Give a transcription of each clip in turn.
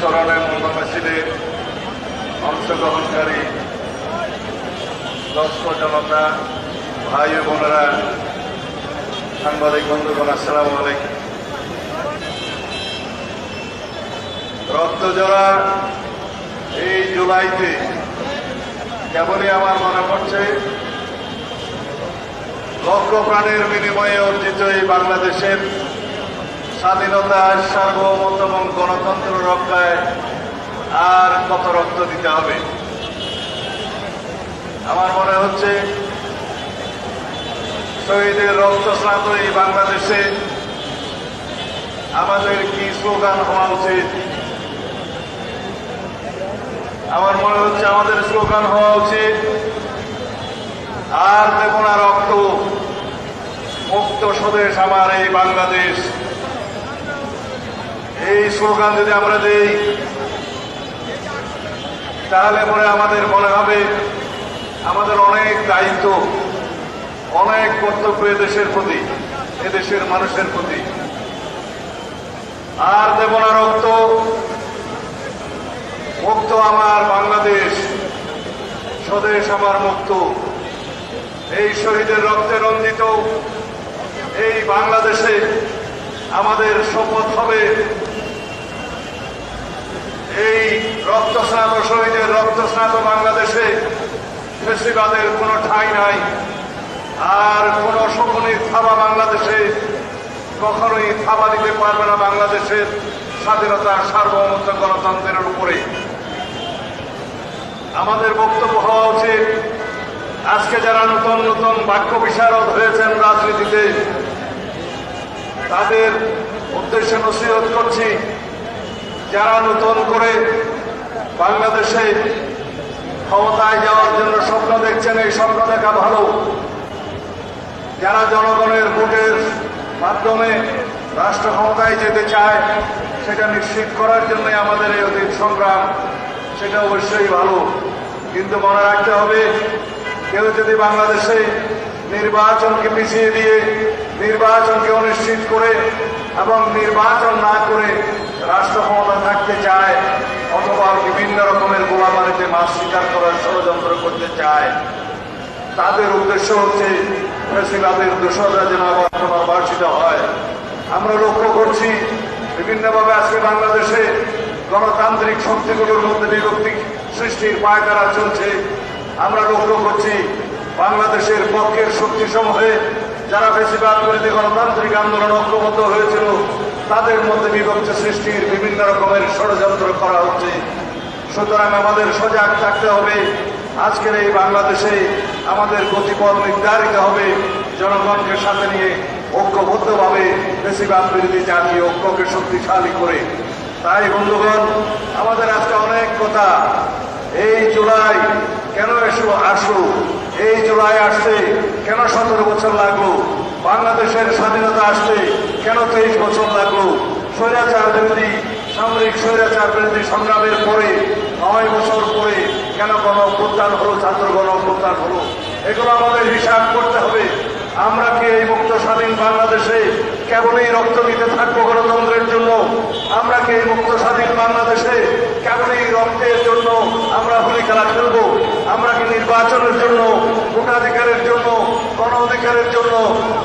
স্মরণে মাসিদের অংশগ্রহণকারী দক্ষ জনতা, ভাই বোনেরা, সাংবাদিক বন্ধুগণ, আসসালামু আলাইকুম। রক্ত জোড়া এই জুলাইতে কেবলই আমার মনে পড়ছে লক্ষ প্রাণের বিনিময়ে অর্জিত এই বাংলাদেশের স্বাধীনতা সার্বভৌমত্ব এবং গণতন্ত্র রক্ষায় আর কত রক্ত দিতে হবে? আমার মনে হচ্ছে শহীদের রক্ত স্নাত এই বাংলাদেশে আমাদের কি স্লোগান হওয়া উচিত? আমার মনে হচ্ছে আমাদের স্লোগান হওয়া উচিত, আর দেব না রক্ত, মুক্ত স্বদেশ আমার এই বাংলাদেশ। এই স্লোগান যদি আমরা দেই, তাহলে পরে আমাদের মনে হবে আমাদের অনেক দায়িত্ব, অনেক কর্তব্য দেশের প্রতি, এদেশের মানুষের প্রতি। আর দেব না রক্ত, মুক্ত আমার বাংলাদেশ, স্বদেশ আমার মুক্ত। এই শহীদের রক্তে রঞ্জিত এই বাংলাদেশে আমাদের শপথ হবে। এই রক্তস্নাত শহীদের রক্তস্নাত বাংলাদেশে ফেসিবাদের কোনো ঠাঁই নাই। আর কোন শকুনির থাবা বাংলাদেশে কখনোই থাবা দিতে পারবে না বাংলাদেশের স্বাধীনতা সার্বভৌমত্ব গণতন্ত্রের উপরে। আমাদের বক্তব্য হওয়া উচিত, আজকে যারা নতুন নতুন বাক্য বিশারদ হয়েছেন রাজনীতিতে, তাদের উদ্দেশ্যে নসিহত করছি যারা নতুন করে বাংলাদেশে ক্ষমতায় যাওয়ার জন্য স্বপ্ন দেখছেন, এই স্বপ্ন দেখা ভালো। যারা জনগণের ভোটের মাধ্যমে রাষ্ট্র ক্ষমতায় যেতে চায়, সেটা নিশ্চিত করার জন্য আমাদের এই অতীত সংগ্রাম, সেটা অবশ্যই ভালো। কিন্তু মনে রাখতে হবে, কেউ যদি বাংলাদেশে নির্বাচনকে পিছিয়ে দিয়ে, নির্বাচনকে অনিশ্চিত করে এবং নির্বাচন না করে রাষ্ট্র ক্ষমতা থাকতে চায় অথবা বিভিন্ন রকমের গোলামারিতে মাছ শিকার করার ষড়যন্ত্র করতে চায়, তাদের উদ্দেশ্য হচ্ছে ফেসিলাদের দোষরা যেন আবার পুনর্বাসিত হয়। আমরা লক্ষ্য করছি বিভিন্নভাবে আজকে বাংলাদেশে গণতান্ত্রিক শক্তিগুলোর মধ্যে বিভক্তি সৃষ্টির পায়তারা চলছে। আমরা লক্ষ্য করছি বাংলাদেশের পক্ষের শক্তি সমূহে যারা বেশিরভাগ গণতান্ত্রিক আন্দোলন ঐক্যবদ্ধ হয়েছিল তাদের মধ্যে বিভক্তি সৃষ্টির বিভিন্ন রকমের ষড়যন্ত্র করা হচ্ছে। সুতরাং আমাদের সজাগ থাকতে হবে। আজকের এই বাংলাদেশে আমাদের গতিপথ নির্ধারিত হবে। জনগণকে সাথে নিয়ে ঐক্যবদ্ধভাবে বেশিরভাগ বিরোধী জাতীয় ঐক্যকে শক্তিশালী করে। তাই, বন্ধুগণ, আমাদের আজকে অনেক কথা। এই জুলাই কেন এসো আসলো এই জুলাই আসছে কেন সতেরো বছর লাগল? বাংলাদেশের স্বাধীনতা আসতে কেন তেইশ বছর লাগল? স্বৈরাচার বিরোধী, সামরিক স্বৈরাচার বিরোধী সংগ্রামের পরে, নয় বছর পরে কেন গণ অভ্যুত্থান হলো, ছাত্র গণ অভ্যুত্থান হলো? এগুলো আমাদের হিসাব করতে হবে। আমরা কি এই মুক্ত স্বাধীন বাংলাদেশে কেবলই রক্ত দিতে থাকব গণতন্ত্রের জন্য? আমরা কি এই মুক্ত স্বাধীন বাংলাদেশে কেবলই রক্তের জন্য আমরা হোলি খেলা খেলব? আমরা কি নির্বাচনের জন্য, ভোটাধিকারের জন্য গণ অধিকারের জন্য,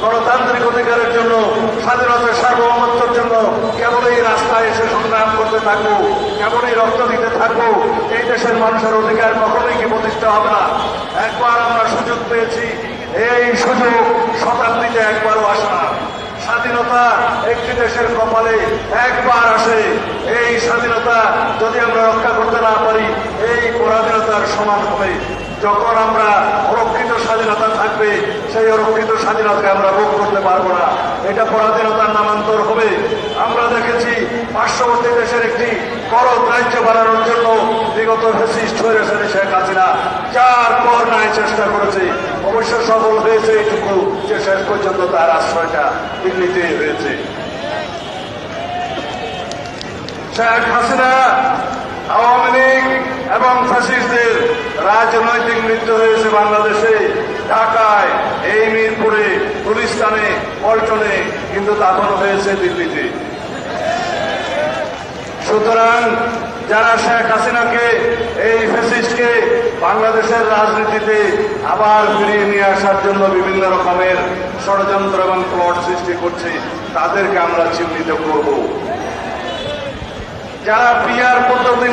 গণতান্ত্রিক অধিকারের জন্য স্বাধীনতার সার্বভৌমত্বের জন্য কেবলই রাস্তায় এসে সংগ্রাম করতে থাকব, কেবলই রক্ত দিতে থাকব, এই দেশের মানুষের অধিকার কখনোই কি প্রতিষ্ঠা হবে না। একবার আমরা সুযোগ পেয়েছি, এই সুযোগ শতাব্দীতে একবারও আসে না। স্বাধীনতা একটি দেশের কপালে একবার আসে, এই স্বাধীনতা যদি আমরা রক্ষা করতে না পারি, এই পরাধীনতার সমান হবে। যখন আমরা অরক্ষিত স্বাধীনতা থাকবে, সেই অরক্ষিত স্বাধীনতাকে আমরা ভোগ করতে পারব না। এটা পরাধীনতার নামান্তর হবে। আমরা দেখেছি পার্শ্ববর্তী দেশের একটি বড় রাজ্য বানানোর জন্য বিগত ফেসিস্ট হয়ে গেছে শেখ হাসিনা চার পর নাই চেষ্টা করেছে। অবশ্য সফল হয়েছে এইটুকু যে শেষ পর্যন্ত তার আশ্রয়টা দিল্লিতে হয়েছে। শেখ হাসিনা আওয়ামী লীগ এবং ফ্যাসিস্টদের রাজনৈতিক মৃত্যু হয়েছে বাংলাদেশে। ঢাকায়, এই মিরপুরে, গুলিস্তানে, পল্টনে কিন্তু দাফন হয়েছে দিল্লিতে। সুতরাং যারা শেখ হাসিনাকে, এই ফেসিস্টকে বাংলাদেশের রাজনীতিতে আবার ফিরিয়ে নিয়ে আসার জন্য বিভিন্ন রকমের ষড়যন্ত্র এবং প্লট সৃষ্টি করছে, তাদেরকে আমরা চিহ্নিত করব। যারা পিয়ার বাংলাদেশের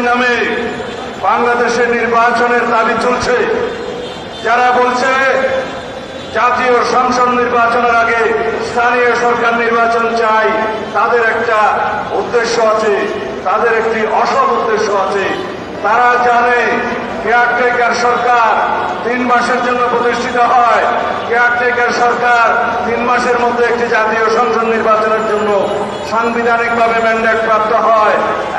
নির্বাচনের দাবি চলছে। যারা বলছে জাতীয় সংসদ নির্বাচনের আগে স্থানীয় সরকার নির্বাচন চাই, তাদের একটা উদ্দেশ্য আছে, তাদের একটি অসৎ উদ্দেশ্য আছে। তারা জানে কেয়ারটেকার সরকার তিন মাসের জন্য প্রতিষ্ঠিত হয়। কেয়ারটেকার সরকার তিন মাসের মধ্যে একটি জাতীয় সংসদ নির্বাচনের জন্য সাংবিধানিকভাবে ম্যান্ডেট প্রাপ্ত হয়।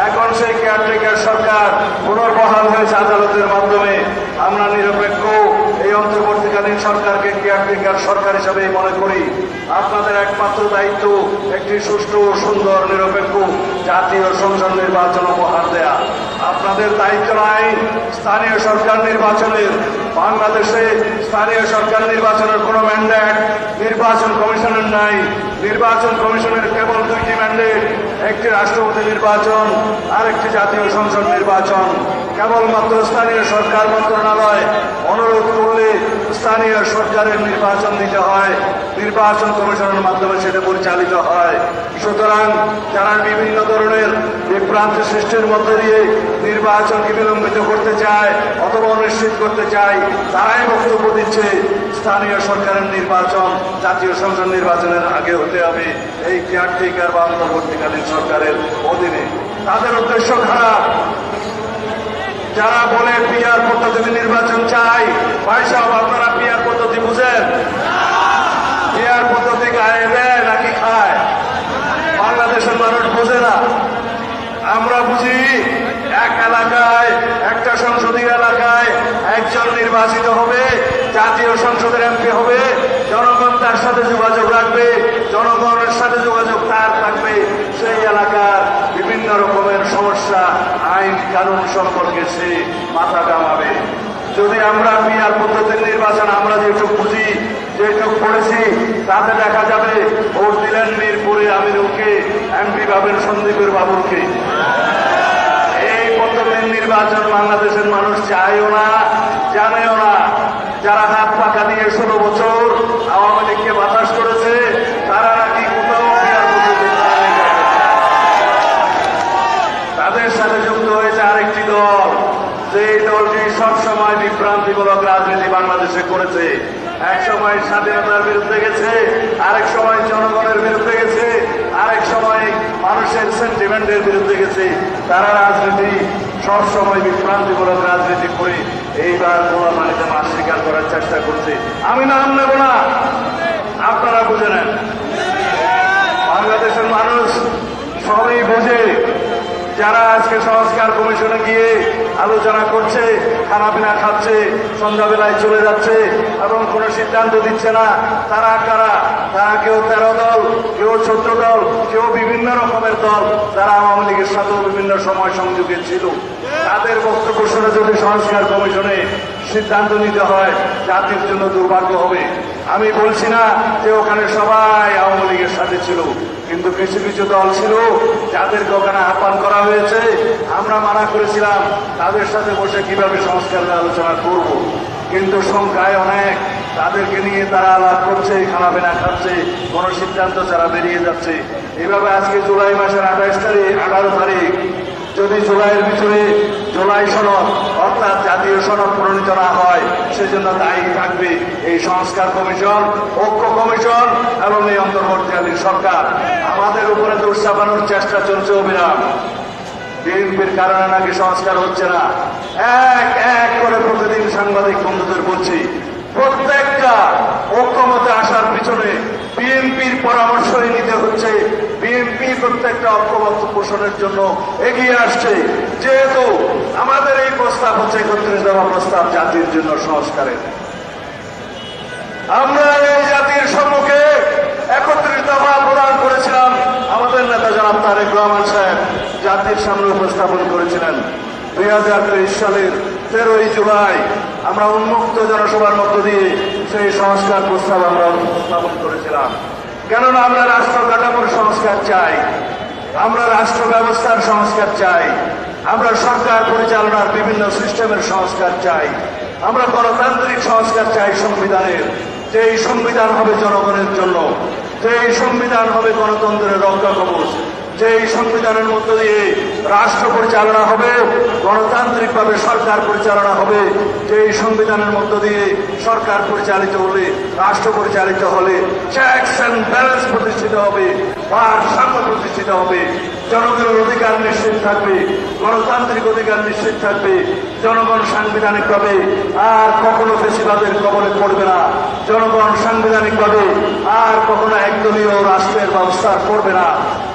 এখন সেই কেয়ারটেকার সরকার পুনর্বহাল হয়েছে আদালতের মাধ্যমে। আমরা নিরপেক্ষ এই অন্তর্বর্তীকালীন সরকারকে কেয়ারটেকার সরকার হিসাবেই মনে করি। আপনাদের একমাত্র দায়িত্ব একটি সুষ্ঠু সুন্দর নিরপেক্ষ জাতীয় সংসদ নির্বাচন উপহার দেয়া। আপনাদের দায়িত্ব নাই স্থানীয় সরকার নির্বাচনের। বাংলাদেশে স্থানীয় সরকার নির্বাচনের কোনো ম্যান্ডেট নির্বাচন কমিশনের নাই। নির্বাচন কমিশনের কেবল দুইটি ম্যান্ডেট একটি রাষ্ট্রপতি নির্বাচন আর একটি জাতীয় সংসদ নির্বাচন। কেবলমাত্র স্থানীয় সরকার মন্ত্রণালয় অনুরোধ করলে স্থানীয় সরকারের নির্বাচন দিতে হয়, নির্বাচন কমিশনের মাধ্যমে সেটা পরিচালিত হয়। সুতরাং যারা বিভিন্ন ধরনের বিভ্রান্তি সৃষ্টির মধ্যে দিয়ে নির্বাচনকে বিলম্বিত করতে চায় অথবা অনিশ্চিত করতে চায়, তারাই বক্তব্য দিচ্ছে, স্থানীয় সরকারের নির্বাচন, জাতীয় সংসদ নির্বাচনের আগে হতে হবে এই কেয়ারটেকার বা অন্তর্বর্তীকালীন সরকারের অধীনে। তাদের উদ্দেশ্য খারাপ। যারা বলে পিয়ার পদ্ধতি নির্বাচন চাই ভাই সাহেব আপনারা পিয়ার পদ্ধতি বুঝেন পিয়ার পদ্ধতি গায়ে দেয় নাকি খায় বাংলাদেশের মানুষ বোঝে না আমরা বুঝি এক এলাকায় একটা সংসদীয় এলাকায় একজন নির্বাচিত হবে জাতীয় সংসদের এমপি হবে জনগণ তার সাথে যোগাযোগ রাখবে জনগণের সাথে যোগাযোগ তার থাকবে সেই এলাকার বিভিন্ন রকমের সমস্যা আইন কানুন সম্পর্কে সে মাথা কামাবে। যদি আমরা মিয়ার পদ্ধতির নির্বাচন, আমরা যেটুকু বুঝি, যেটুকু পড়েছি, তাতে দেখা যাবে ভোট দিলেন মিরপুরে আমিরুলকে, এমপি পাবেন সন্দীপের বাবুকে এই পদ্ধতির নির্বাচন বাংলাদেশের মানুষ চায়ও না, জানেও না। যারা হাত পাকা দিয়ে ষোলো বছর আওয়ামী লীগকে বাতাস করেছে তারা নাকি কোথাও পিয়ার পদ্ধতি পালন করে। তাদের সাথে যুক্ত হয়েছে আরেকটি দল যে দলটি সবসময় বিভ্রান্তিমূলক রাজনীতি বাংলাদেশে করেছে। এক সময় স্বাধীনতার বিরুদ্ধে গেছে, আরেক সময় জনগণের বিরুদ্ধে গেছে, আরেক সময় মানুষের সেন্টিমেন্টের বিরুদ্ধে গেছে। তারা রাজনীতি, সবসময় বিভ্রান্তিমূলক রাজনীতি করে এইবার গোলা পানিতে মাছ স্বীকার করার চেষ্টা করছে। আমি নাম নেব না। আপনারা বুঝে নেন। বাংলাদেশের মানুষ সবই বোঝে। যারা আজকে সংস্কার কমিশনে গিয়ে আলোচনা করছে খানাপিনা খাচ্ছে, সন্ধ্যাবেলায় চলে যাচ্ছে এবং কোনো সিদ্ধান্ত দিচ্ছে না। তারা কারা? তারা কেউ তেরো দল, কেউ চোদ্দ দল, কেউ বিভিন্ন রকমের দল। তারা আওয়ামী লীগের সাথেও বিভিন্ন সময় সংযোগে ছিল। তাদের বক্তব্য শুনে যদি সংস্কার কমিশনে সিদ্ধান্ত নিতে হয় জাতির জন্য দুর্ভাগ্য হবে। আমি বলছি না যে ওখানে সবাই আওয়ামী লীগের সাথে ছিল, কিন্তু কিছু কিছু দল ছিল যাদেরকে ওখানে আহ্বান করা হয়েছে। আমরা মানা করেছিলাম তাদের সাথে বসে কীভাবে সংস্কারের আলোচনা করব। কিন্তু সংখ্যায় অনেক, তাদেরকে নিয়ে তারা আলাপ করছে, খানাপিনা খাচ্ছে, কোনো সিদ্ধান্ত ছাড়া বেরিয়ে যাচ্ছে। এভাবে আজকে জুলাই মাসের আঠাইশ তারিখ আঠারো তারিখ, যদি জুলাইয়ের ভিতরে জুলাই সনদ অর্থাৎ জাতীয় সনদ প্রণীত না হয়, সেজন্য দায়ী থাকবে এই সংস্কার কমিশন, ঐক্য কমিশন এবং এই অন্তর্বর্তীকালীন সরকার। আমাদের উপরে দোষ চাপানোর চেষ্টা চলছে অবিরাম বিএনপির কারণে নাকি সংস্কার হচ্ছে না। এক এক করে প্রতিদিন সাংবাদিক বন্ধুদের বলছি, প্রত্যেকটা ঐক্যমতে আসার পিছনে বিএনপির পরামর্শই নিতে হচ্ছে। বিএনপি প্রত্যেকটা ঐক্যমত পোষণের জন্য এগিয়ে আসছে। যেহেতু আমাদের এই প্রস্তাব হচ্ছে একত্রিশ দেওয়া প্রস্তাব জাতির জন্য সংস্কারের। আমরা এই জাতির সম্মুখে একত্রিশ দফা প্রদান করেছিলাম। আমাদের নেতা জনাব তারেক রহমান সাহেব জাতির সামনে উপস্থাপন করেছিলেন। দুই হাজার তেইশ সালের তেরোই জুলাই আমরা উন্মুক্ত জনসভার মধ্য দিয়ে সেই সংস্কার প্রস্তাব আমরা উপস্থাপন করেছিলাম। কেননা আমরা রাষ্ট্র কাঠামোর সংস্কার চাই। আমরা রাষ্ট্র ব্যবস্থার সংস্কার চাই। আমরা সরকার পরিচালনার বিভিন্ন সিস্টেমের সংস্কার চাই। আমরা গণতান্ত্রিক সংস্কার চাই সংবিধানের। যে এই সংবিধান হবে জনগণের জন্য যে এই সংবিধান হবে গণতন্ত্রের রক্ষা কবচ যে এই সংবিধানের মধ্য দিয়ে রাষ্ট্র পরিচালনা হবে, গণতান্ত্রিকভাবে সরকার পরিচালনা হবে যে এই সংবিধানের মধ্য দিয়ে সরকার পরিচালিত হলে, রাষ্ট্র পরিচালিত হলে চেকস অ্যান্ড ব্যালেন্স প্রতিষ্ঠিত হবে, ভারসাম্য প্রতিষ্ঠিত হবে। জনগণের অধিকার নিশ্চিত থাকবে, গণতান্ত্রিক অধিকার নিশ্চিত থাকবে, জনগণ সাংবিধানিকভাবে আর কখনো বেশিবাদের কবলে পড়বে না। জনগণ সাংবিধানিকভাবে আর কখনো একদলীয় রাষ্ট্রের ব্যবস্থা করবে না।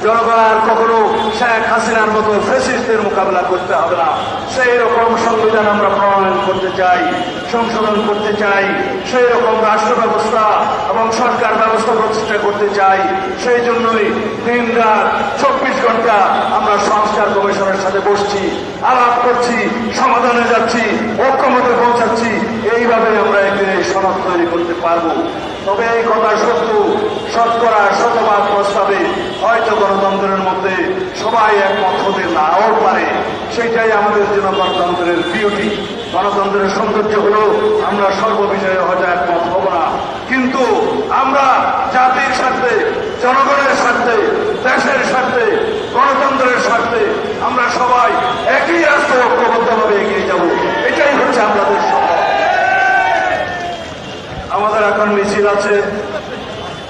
জনগণ আর কখনো শেখ হাসিনার মতো ফেসিস্টদের মোকাবেলা করতে হবে না। সেই রকম সংবিধান আমরা প্রণয়ন করতে চাই, সংশোধন করতে চাই, সেই রকম রাষ্ট্র ব্যবস্থা এবং সরকার ব্যবস্থা প্রতিষ্ঠা করতে চাই। সেই জন্যই দিন রাত ঘণ্টা আমরা সংস্কার কমিশনের সাথে বসছি, আলাপ করছি, সমাধানে যাচ্ছি, ঐক্যমতে পৌঁছাচ্ছি, এইভাবে আমরা একদিন এই সনদ তৈরি করতে পারব। তবে এই কথা সত্য, শতকরা শতভাগ প্রস্তাবে হয়তো গণতন্ত্রের মধ্যে সবাই একমত হতে নাও পারে। সেটাই আমাদের জন্য গণতন্ত্রের বিউটি গণতন্ত্রের সৌন্দর্য হলো আমরা সর্ববিষয়ে হয়তো একমত হব না কিন্তু আমরা জাতির স্বার্থে জনগণের স্বার্থে দেশের স্বার্থে গণতন্ত্রের স্বার্থে আমরা সবাই একই রাস্তায় ঐক্যবদ্ধভাবে এগিয়ে যাব এটাই হচ্ছে আমাদের সম্ভব আমাদের এখন মিছিল আছে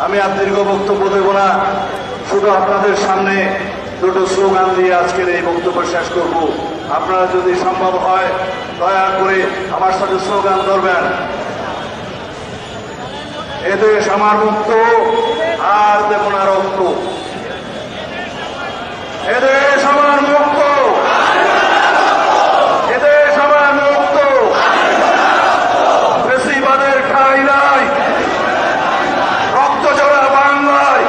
আমি আর দীর্ঘ বক্তব্য দেব না। শুধু আপনাদের সামনে দুটো স্লোগান দিয়ে আজকের এই বক্তব্য শেষ করব। আপনারা যদি সম্ভব হয়, দয়া করে আমার সাথে স্লোগান ধরবেন। এদেশ আমার মুক্ত, আর দেব না রক্ত। এদেশ আমার মুক্ত এদেশ আমার মুক্ত বেশিবাদের ঠাই নাই রক্ত জড়া বাংলায়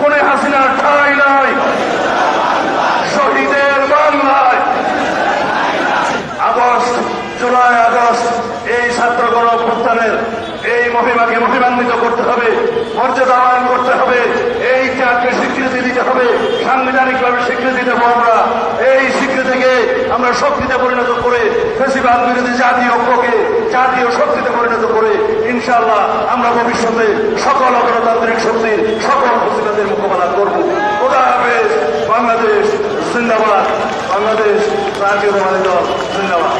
কোনে হাসিনার ঠাই নাই শহীদের বাংলায় আগস্ট জুলাই আগস্ট এই ছাত্র গণ অভ্যুত্থানের এই মহিমাকে মহিমান্বিত করতে হবে মর্যাদাবান করতে হবে। এই ত্যাগকে স্বীকৃতি দিতে হবে। সাংবিধানিকভাবে স্বীকৃতি দেবো আমরা। এই স্বীকৃতিকে আমরা শক্তিতে পরিণত করে ফেসিবাদ বিরোধী জাতীয় ঐক্যকে জাতীয় শক্তিতে পরিণত করে ইনশাআল্লাহ আমরা ভবিষ্যতে সকল অগণতান্ত্রিক শক্তির সকল ফসিলাদের মোকাবেলা করব। খোদা হাফেজ। বাংলাদেশ জিন্দাবাদ। বাংলাদেশ রাজ্য দল